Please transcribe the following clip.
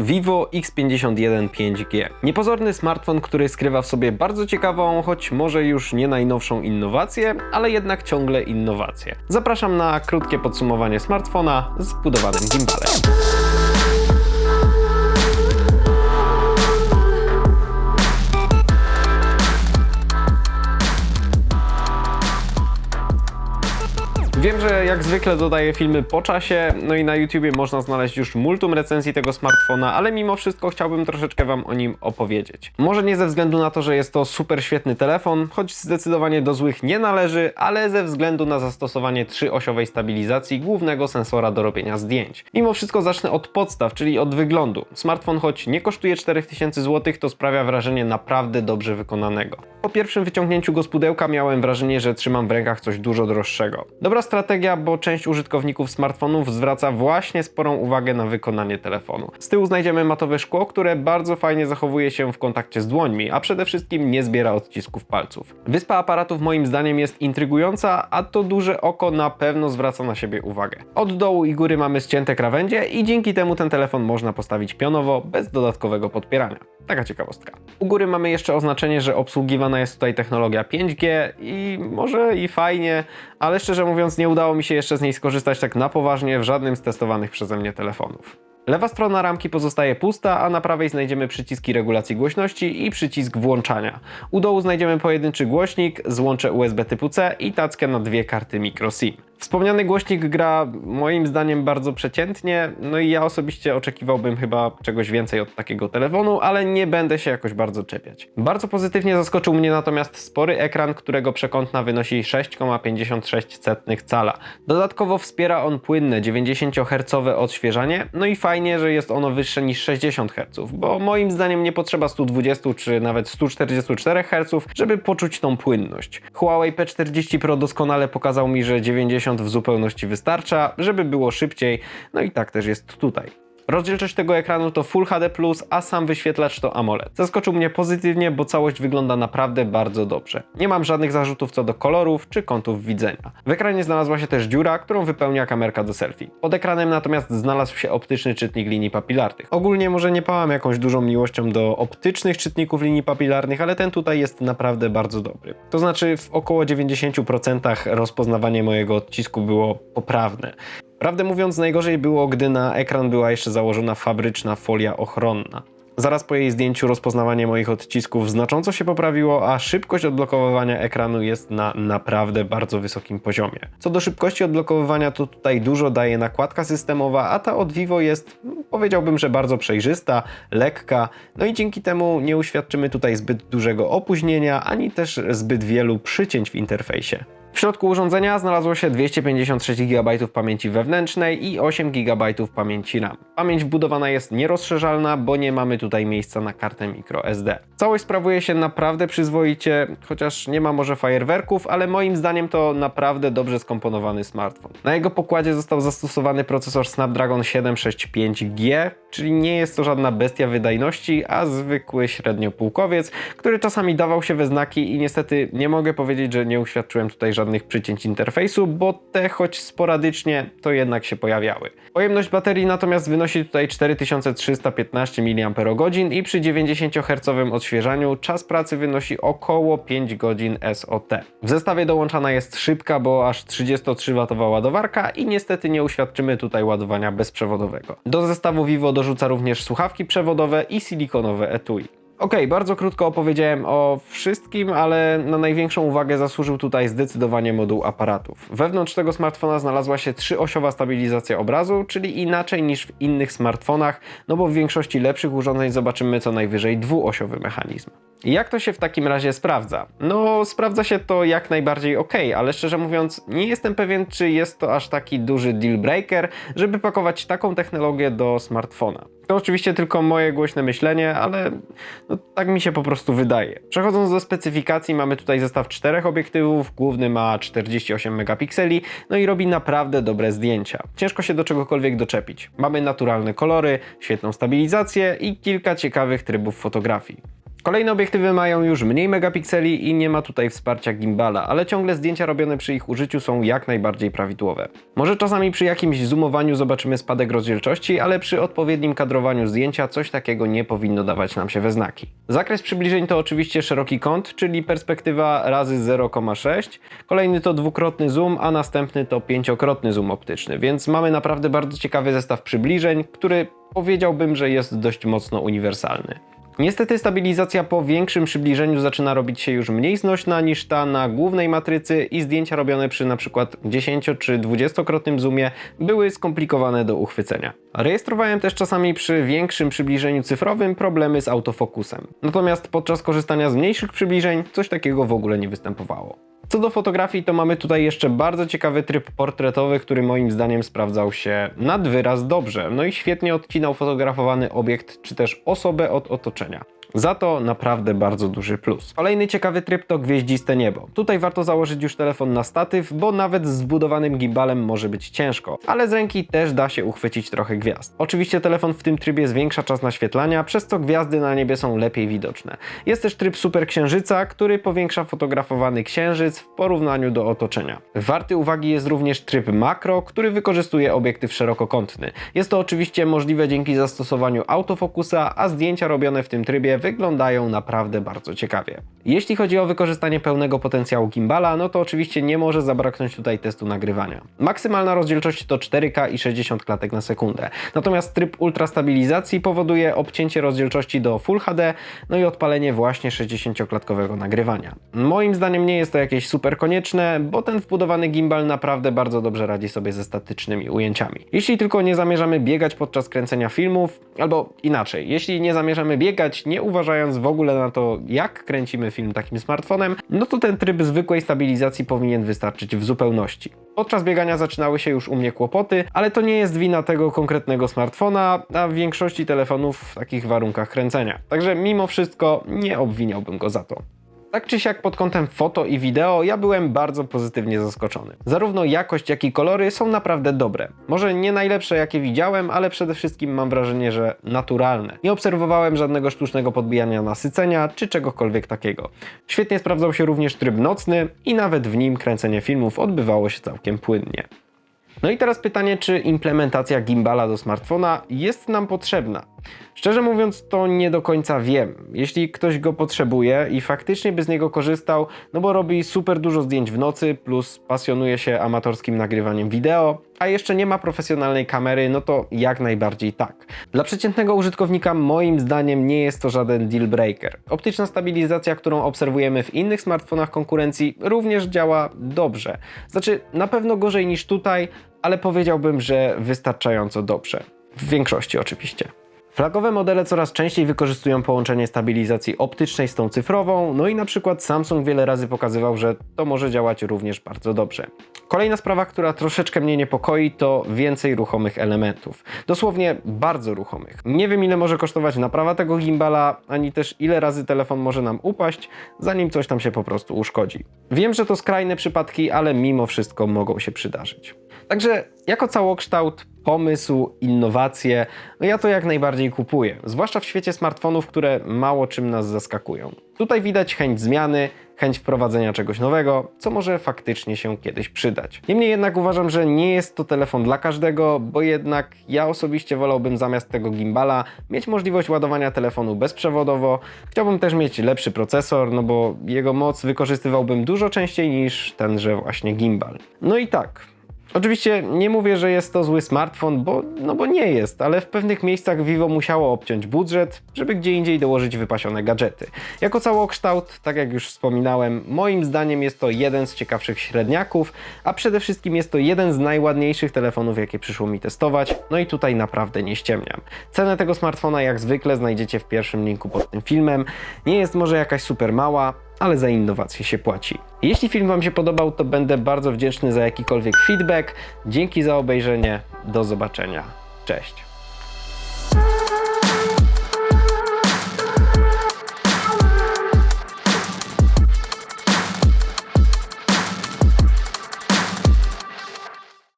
Vivo X51 5G. Niepozorny smartfon, który skrywa w sobie bardzo ciekawą, choć może już nie najnowszą innowację, ale jednak ciągle innowację. Zapraszam na krótkie podsumowanie smartfona z wbudowanym gimbalem. Jak zwykle dodaję filmy po czasie, no i na YouTubie można znaleźć już multum recenzji tego smartfona, ale mimo wszystko chciałbym troszeczkę Wam o nim opowiedzieć. Może nie ze względu na to, że jest to super świetny telefon, choć zdecydowanie do złych nie należy, ale ze względu na zastosowanie trzyosiowej stabilizacji głównego sensora do robienia zdjęć. Mimo wszystko zacznę od podstaw, czyli od wyglądu. Smartfon choć nie kosztuje 4000 zł, to sprawia wrażenie naprawdę dobrze wykonanego. Po pierwszym wyciągnięciu go z pudełka miałem wrażenie, że trzymam w rękach coś dużo droższego. Dobra strategia, bo część użytkowników smartfonów zwraca właśnie sporą uwagę na wykonanie telefonu. Z tyłu znajdziemy matowe szkło, które bardzo fajnie zachowuje się w kontakcie z dłońmi, a przede wszystkim nie zbiera odcisków palców. Wyspa aparatów moim zdaniem jest intrygująca, a to duże oko na pewno zwraca na siebie uwagę. Od dołu i góry mamy ścięte krawędzie i dzięki temu ten telefon można postawić pionowo, bez dodatkowego podpierania. Taka ciekawostka. U góry mamy jeszcze oznaczenie, że obsługiwana jest tutaj technologia 5G i może i fajnie, ale szczerze mówiąc nie udało mi się jeszcze z niej skorzystać tak na poważnie w żadnym z testowanych przeze mnie telefonów. Lewa strona ramki pozostaje pusta, a na prawej znajdziemy przyciski regulacji głośności i przycisk włączania. U dołu znajdziemy pojedynczy głośnik, złącze USB typu C i tackę na dwie karty microSIM. Wspomniany głośnik gra moim zdaniem bardzo przeciętnie, no i ja osobiście oczekiwałbym chyba czegoś więcej od takiego telefonu, ale nie będę się jakoś bardzo czepiać. Bardzo pozytywnie zaskoczył mnie natomiast spory ekran, którego przekątna wynosi 6,56 cala. Dodatkowo wspiera on płynne 90 Hz odświeżanie, no i fajnie, że jest ono wyższe niż 60 Hz, bo moim zdaniem nie potrzeba 120 czy nawet 144 Hz, żeby poczuć tą płynność. Huawei P40 Pro doskonale pokazał mi, że 90 w zupełności wystarcza, żeby było szybciej, no i tak też jest tutaj. Rozdzielczość tego ekranu to Full HD+, a sam wyświetlacz to AMOLED. Zaskoczył mnie pozytywnie, bo całość wygląda naprawdę bardzo dobrze. Nie mam żadnych zarzutów co do kolorów czy kątów widzenia. W ekranie znalazła się też dziura, którą wypełnia kamerka do selfie. Pod ekranem natomiast znalazł się optyczny czytnik linii papilarnych. Ogólnie może nie pałam jakąś dużą miłością do optycznych czytników linii papilarnych, ale ten tutaj jest naprawdę bardzo dobry. To znaczy w około 90% rozpoznawanie mojego odcisku było poprawne. Prawdę mówiąc, najgorzej było, gdy na ekran była jeszcze założona fabryczna folia ochronna. Zaraz po jej zdjęciu rozpoznawanie moich odcisków znacząco się poprawiło, a szybkość odblokowywania ekranu jest na naprawdę bardzo wysokim poziomie. Co do szybkości odblokowywania, to tutaj dużo daje nakładka systemowa, a ta od Vivo jest, no, powiedziałbym, że bardzo przejrzysta, lekka, no i dzięki temu nie uświadczymy tutaj zbyt dużego opóźnienia, ani też zbyt wielu przycięć w interfejsie. W środku urządzenia znalazło się 256 GB pamięci wewnętrznej i 8 GB pamięci RAM. Pamięć wbudowana jest nierozszerzalna, bo nie mamy tutaj miejsca na kartę microSD. Całość sprawuje się naprawdę przyzwoicie, chociaż nie ma może fajerwerków, ale moim zdaniem to naprawdę dobrze skomponowany smartfon. Na jego pokładzie został zastosowany procesor Snapdragon 765G, czyli nie jest to żadna bestia wydajności, a zwykły średniopółkowiec, który czasami dawał się we znaki i niestety nie mogę powiedzieć, że nie uświadczyłem tutaj żadnych przycięć interfejsu, bo te choć sporadycznie to jednak się pojawiały. Pojemność baterii natomiast wynosi tutaj 4315 mAh i przy 90 Hz odświeżaniu czas pracy wynosi około 5 godzin SOT. W zestawie dołączana jest szybka, bo aż 33W ładowarka i niestety nie uświadczymy tutaj ładowania bezprzewodowego. Do zestawu Vivo dorzuca również słuchawki przewodowe i silikonowe etui. Ok, bardzo krótko opowiedziałem o wszystkim, ale na największą uwagę zasłużył tutaj zdecydowanie moduł aparatów. Wewnątrz tego smartfona znalazła się trzyosiowa stabilizacja obrazu, czyli inaczej niż w innych smartfonach, no bo w większości lepszych urządzeń zobaczymy co najwyżej dwuosiowy mechanizm. Jak to się w takim razie sprawdza? No, sprawdza się to jak najbardziej ok, ale szczerze mówiąc, nie jestem pewien, czy jest to aż taki duży deal breaker, żeby pakować taką technologię do smartfona. To oczywiście tylko moje głośne myślenie, ale no, tak mi się po prostu wydaje. Przechodząc do specyfikacji, mamy tutaj zestaw czterech obiektywów, główny ma 48 megapikseli, no i robi naprawdę dobre zdjęcia. Ciężko się do czegokolwiek doczepić. Mamy naturalne kolory, świetną stabilizację i kilka ciekawych trybów fotografii. Kolejne obiektywy mają już mniej megapikseli i nie ma tutaj wsparcia gimbala, ale ciągle zdjęcia robione przy ich użyciu są jak najbardziej prawidłowe. Może czasami przy jakimś zoomowaniu zobaczymy spadek rozdzielczości, ale przy odpowiednim kadrowaniu zdjęcia coś takiego nie powinno dawać nam się we znaki. Zakres przybliżeń to oczywiście szeroki kąt, czyli perspektywa razy 0,6, kolejny to dwukrotny zoom, a następny to pięciokrotny zoom optyczny, więc mamy naprawdę bardzo ciekawy zestaw przybliżeń, który powiedziałbym, że jest dość mocno uniwersalny. Niestety stabilizacja po większym przybliżeniu zaczyna robić się już mniej znośna niż ta na głównej matrycy i zdjęcia robione przy przykład 10 czy 20-krotnym zoomie były skomplikowane do uchwycenia. Rejestrowałem też czasami przy większym przybliżeniu cyfrowym problemy z autofokusem. Natomiast podczas korzystania z mniejszych przybliżeń coś takiego w ogóle nie występowało. Co do fotografii, to mamy tutaj jeszcze bardzo ciekawy tryb portretowy, który moim zdaniem sprawdzał się nad wyraz dobrze. No i świetnie odcinał fotografowany obiekt czy też osobę od otoczenia. Za to naprawdę bardzo duży plus. Kolejny ciekawy tryb to gwieździste niebo. Tutaj warto założyć już telefon na statyw, bo nawet z wbudowanym gimbalem może być ciężko, ale z ręki też da się uchwycić trochę gwiazd. Oczywiście telefon w tym trybie zwiększa czas naświetlania, przez co gwiazdy na niebie są lepiej widoczne. Jest też tryb super księżyca, który powiększa fotografowany księżyc w porównaniu do otoczenia. Warty uwagi jest również tryb makro, który wykorzystuje obiektyw szerokokątny. Jest to oczywiście możliwe dzięki zastosowaniu autofokusa, a zdjęcia robione w tym trybie wyglądają naprawdę bardzo ciekawie. Jeśli chodzi o wykorzystanie pełnego potencjału gimbala, no to oczywiście nie może zabraknąć tutaj testu nagrywania. Maksymalna rozdzielczość to 4K i 60 klatek na sekundę. Natomiast tryb ultrastabilizacji powoduje obcięcie rozdzielczości do Full HD, no i odpalenie właśnie 60-klatkowego nagrywania. Moim zdaniem nie jest to jakieś super konieczne, bo ten wbudowany gimbal naprawdę bardzo dobrze radzi sobie ze statycznymi ujęciami. Jeśli tylko nie zamierzamy biegać podczas kręcenia filmów, albo inaczej, jeśli nie zamierzamy biegać, nie uważając w ogóle na to, jak kręcimy film takim smartfonem, no to ten tryb zwykłej stabilizacji powinien wystarczyć w zupełności. Podczas biegania zaczynały się już u mnie kłopoty, ale to nie jest wina tego konkretnego smartfona, a w większości telefonów w takich warunkach kręcenia. Także mimo wszystko nie obwiniałbym go za to. Tak czy siak pod kątem foto i wideo ja byłem bardzo pozytywnie zaskoczony. Zarówno jakość, jak i kolory są naprawdę dobre. Może nie najlepsze jakie widziałem, ale przede wszystkim mam wrażenie, że naturalne. Nie obserwowałem żadnego sztucznego podbijania nasycenia czy czegokolwiek takiego. Świetnie sprawdzał się również tryb nocny i nawet w nim kręcenie filmów odbywało się całkiem płynnie. No i teraz pytanie, czy implementacja gimbala do smartfona jest nam potrzebna? Szczerze mówiąc, to nie do końca wiem. Jeśli ktoś go potrzebuje i faktycznie by z niego korzystał, no bo robi super dużo zdjęć w nocy, plus pasjonuje się amatorskim nagrywaniem wideo, a jeszcze nie ma profesjonalnej kamery, no to jak najbardziej tak. Dla przeciętnego użytkownika moim zdaniem nie jest to żaden deal breaker. Optyczna stabilizacja, którą obserwujemy w innych smartfonach konkurencji, również działa dobrze. Znaczy, na pewno gorzej niż tutaj, ale powiedziałbym, że wystarczająco dobrze. W większości oczywiście. Flagowe modele coraz częściej wykorzystują połączenie stabilizacji optycznej z tą cyfrową, no i na przykład Samsung wiele razy pokazywał, że to może działać również bardzo dobrze. Kolejna sprawa, która troszeczkę mnie niepokoi, to więcej ruchomych elementów. Dosłownie bardzo ruchomych. Nie wiem ile może kosztować naprawa tego gimbala, ani też ile razy telefon może nam upaść, zanim coś tam się po prostu uszkodzi. Wiem, że to skrajne przypadki, ale mimo wszystko mogą się przydarzyć. Także jako całokształt, pomysł, innowacje, no ja to jak najbardziej kupuję. Zwłaszcza w świecie smartfonów, które mało czym nas zaskakują. Tutaj widać chęć zmiany, chęć wprowadzenia czegoś nowego, co może faktycznie się kiedyś przydać. Niemniej jednak uważam, że nie jest to telefon dla każdego, bo jednak ja osobiście wolałbym zamiast tego gimbala mieć możliwość ładowania telefonu bezprzewodowo. Chciałbym też mieć lepszy procesor, no bo jego moc wykorzystywałbym dużo częściej niż tenże właśnie gimbal. No i tak, Oczywiście nie mówię, że jest to zły smartfon, bo, no bo nie jest, ale w pewnych miejscach Vivo musiało obciąć budżet, żeby gdzie indziej dołożyć wypasione gadżety. Jako całokształt, tak jak już wspominałem, moim zdaniem jest to jeden z ciekawszych średniaków, a przede wszystkim jest to jeden z najładniejszych telefonów, jakie przyszło mi testować, no i tutaj naprawdę nie ściemniam. Cenę tego smartfona jak zwykle znajdziecie w pierwszym linku pod tym filmem. Nie jest może jakaś super mała, ale za innowacje się płaci. Jeśli film Wam się podobał, to będę bardzo wdzięczny za jakikolwiek feedback. Dzięki za obejrzenie. Do zobaczenia. Cześć.